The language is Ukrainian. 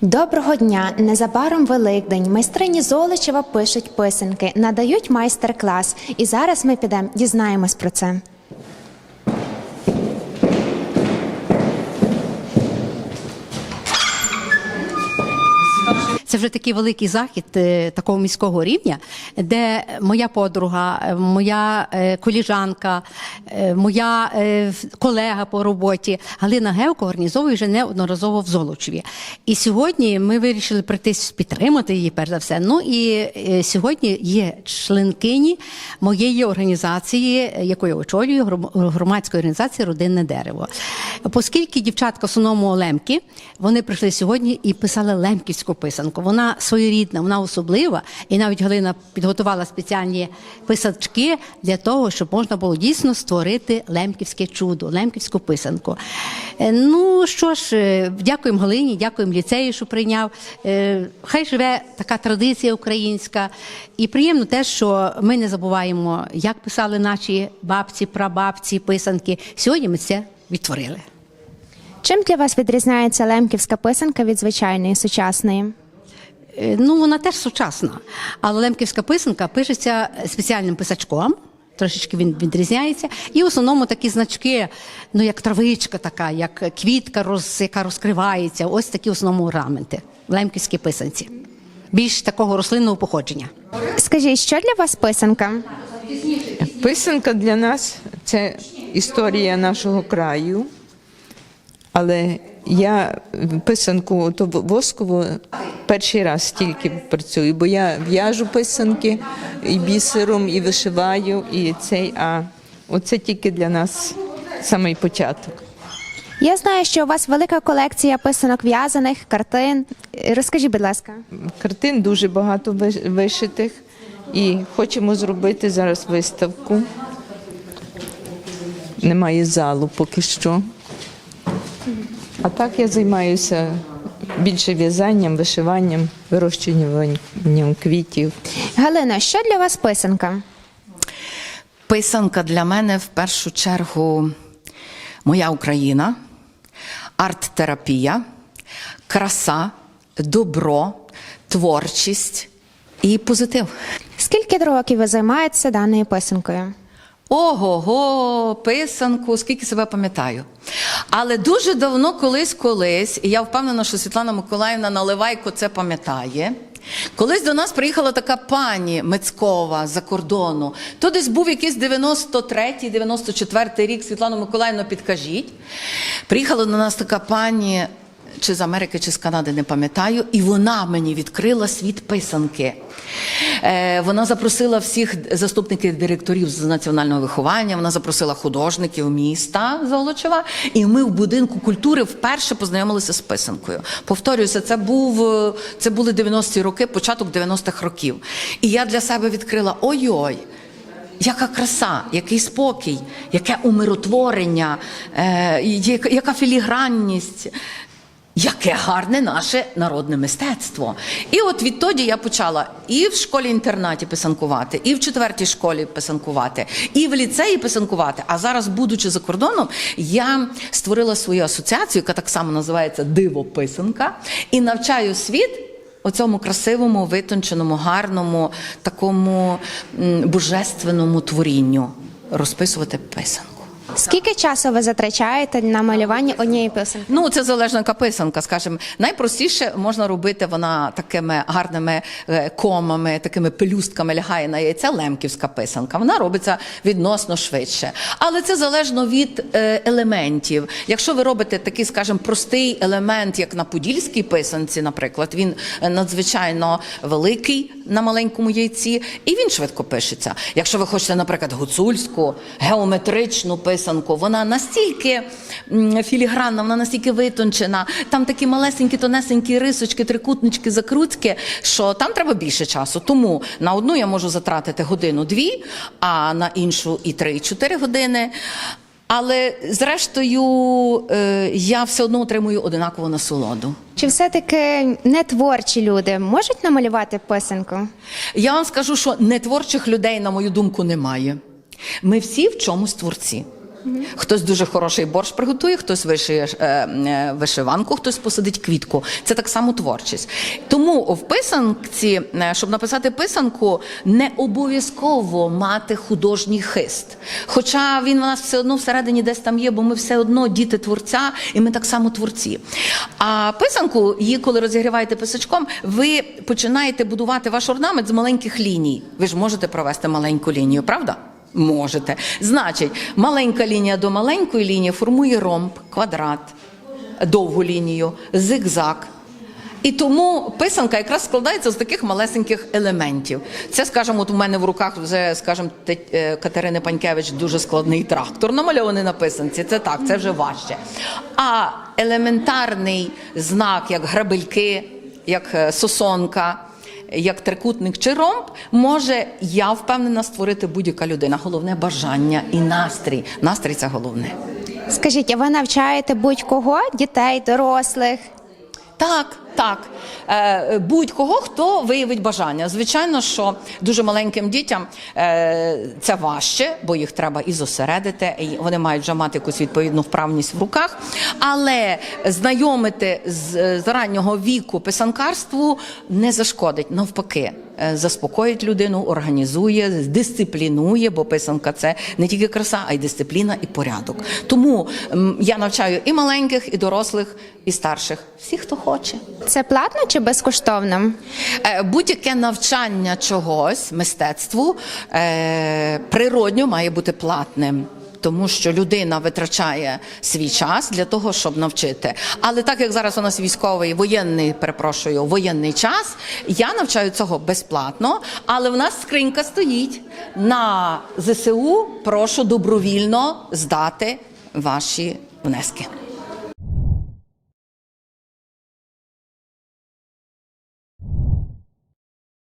Доброго дня! Незабаром Великдень. Майстрині Золичева пишуть писанки, надають майстер-клас. І зараз ми підемо дізнаємось про це. Це вже такий великий захід е, такого міського рівня, де моя подруга, е, моя е, коліжанка, моя колега по роботі Галина Гевко організовує вже неодноразово в Золочеві. І сьогодні ми вирішили прийти підтримати її, перш за все. Ну і сьогодні є членкині моєї організації, яку очолюю, громадської організації Родинне дерево. Оскільки дівчатка Суному Лемки, вони прийшли сьогодні і писали лемківську писанку. Вона своєрідна, вона особлива. І навіть Галина підготувала спеціальні писачки для того, щоб можна було дійсно створити лемківське чудо, лемківську писанку. Е, Ну що ж, е, дякуємо Галині, дякуємо ліцею, що прийняв. Е, Хай живе така традиція українська. І приємно те, що ми не забуваємо, як писали наші бабці, прабабці, писанки. Сьогодні ми це відтворили. Чим для вас відрізняється лемківська писанка від звичайної сучасної? Е, Ну, вона теж сучасна. Але лемківська писанка пишеться спеціальним писачком. Трошечки він відрізняється. І в основному такі значки, ну як травичка така, як квітка, роз, яка розкривається. Ось такі в основному орнаменти в лемківській писанці. Більш такого рослинного походження. Скажіть, що для вас писанка? Писанка для нас це історія нашого краю. Але я писанку то воскову перший раз тільки працюю, бо я в'яжу писанки і бісером, і вишиваю, і цей, а оце тільки для нас самий початок. Я знаю, що у вас велика колекція писанок в'язаних, картин. Розкажіть, будь ласка. Картин дуже багато виш- вишитих, і хочемо зробити зараз виставку. Немає залу поки що. А так я займаюся більше в'язанням, вишиванням, вирощуванням квітів. Галина, що для вас писанка? Писанка для мене в першу чергу моя Україна, арт-терапія, краса, добро, творчість і позитив. Скільки років ви займаєтеся даною писанкою? Ого-го, писанку, скільки себе пам'ятаю. Але дуже давно, колись, колись, і я впевнена, що Світлана Миколаївна Наливайко це пам'ятає. Колись до нас приїхала така пані Мицькова з-за кордону. То десь був якийсь 93-й, 94-й рік. Світлану Миколаївну, підкажіть. Приїхала до нас така пані чи з Америки, чи з Канади, не пам'ятаю, і вона мені відкрила світ писанки. Е, вона запросила всіх заступників директорів з національного виховання, вона запросила художників міста Золочева, і ми в будинку культури вперше познайомилися з писанкою. Повторююся, це був е, це були 90-ті роки, початок 90-х років. І я для себе відкрила ой-ой. Яка краса, який спокій, яке умиротворення, е, яка, яка філігранність, яке гарне наше народне мистецтво. І от відтоді я почала і в школі-інтернаті писанкувати, і в четвертій школі писанкувати, і в ліцеї писанкувати. А зараз, будучи за кордоном, я створила свою асоціацію, яка так само називається Диво писанка, і навчаю світ. Оцьому красивому, витонченому, гарному, такому божественному творінню розписувати писанку. Скільки часу ви затрачаєте на малювання однієї писанки? Ну, це залежно яка писанка, скажімо. Найпростіше можна робити вона такими гарними е, комами, такими пелюстками лягає на яйце лемківська писанка. Вона робиться відносно швидше. Але це залежно від е, елементів. Якщо ви робите такий, скажімо, простий елемент, як на подільській писанці, наприклад, він е, надзвичайно великий на маленькому яйці, і він швидко пишеться. Якщо ви хочете, наприклад, гуцульську, геометричну писанку, вона настільки філігранна, вона настільки витончена, там такі малесенькі, тонесенькі рисочки, трикутнички, закрутки, що там треба більше часу. Тому на одну я можу затратити годину-дві, а на іншу і три-чотири години. Але зрештою е, я все одно отримую одинакову насолоду. Чи все-таки не творчі люди можуть намалювати писанку? Я вам скажу, що нетворчих людей, на мою думку, немає. Ми всі в чомусь творці. Хтось дуже хороший борщ приготує, хтось вишиє е, е, вишиванку, хтось посадить квітку. Це так само творчість. Тому в писанці, е, щоб написати писанку, не обов'язково мати художній хист. Хоча він у нас все одно всередині десь там є, бо ми все одно діти творця, і ми так само творці. А писанку, її, коли розігріваєте писачком, ви починаєте будувати ваш орнамент з маленьких ліній. Ви ж можете провести маленьку лінію, правда? Можете. Значить, маленька лінія до маленької лінії формує ромб, квадрат, довгу лінію, зигзаг. І тому писанка якраз складається з таких малесеньких елементів. Це, скажімо, от у мене в руках вже, скажімо, е, Катерини Панькевич дуже складний трактор, намальований на писанці. Це так, це вже важче. А елементарний знак, як грабельки, як е, сосонка, як трикутник чи ромб, може, я впевнена, створити будь-яка людина. Головне бажання і настрій. Настрій це головне. Скажіть, а ви навчаєте будь-кого, дітей, дорослих? Так, так. Е, будь-кого, хто виявить бажання. Звичайно, що дуже маленьким дітям е, це важче, бо їх треба і зосередити, і вони мають вже мати якусь відповідну вправність в руках. Але знайомити з, з раннього віку писанкарству не зашкодить, навпаки. Е, Заспокоїть людину, організує, дисциплінує, бо писанка це не тільки краса, а й дисципліна і порядок. Тому я навчаю і маленьких, і дорослих, і старших, всіх, хто хоче. Це платно чи безкоштовно? Е, Будь-яке навчання чогось, мистецтву, е, природньо має бути платним. Тому що людина витрачає свій час для того, щоб навчити. Але так як зараз у нас військовий воєнний, перепрошую, воєнний час, я навчаю цього безплатно. Але в нас скринька стоїть на ЗСУ. Прошу добровільно здати ваші внески.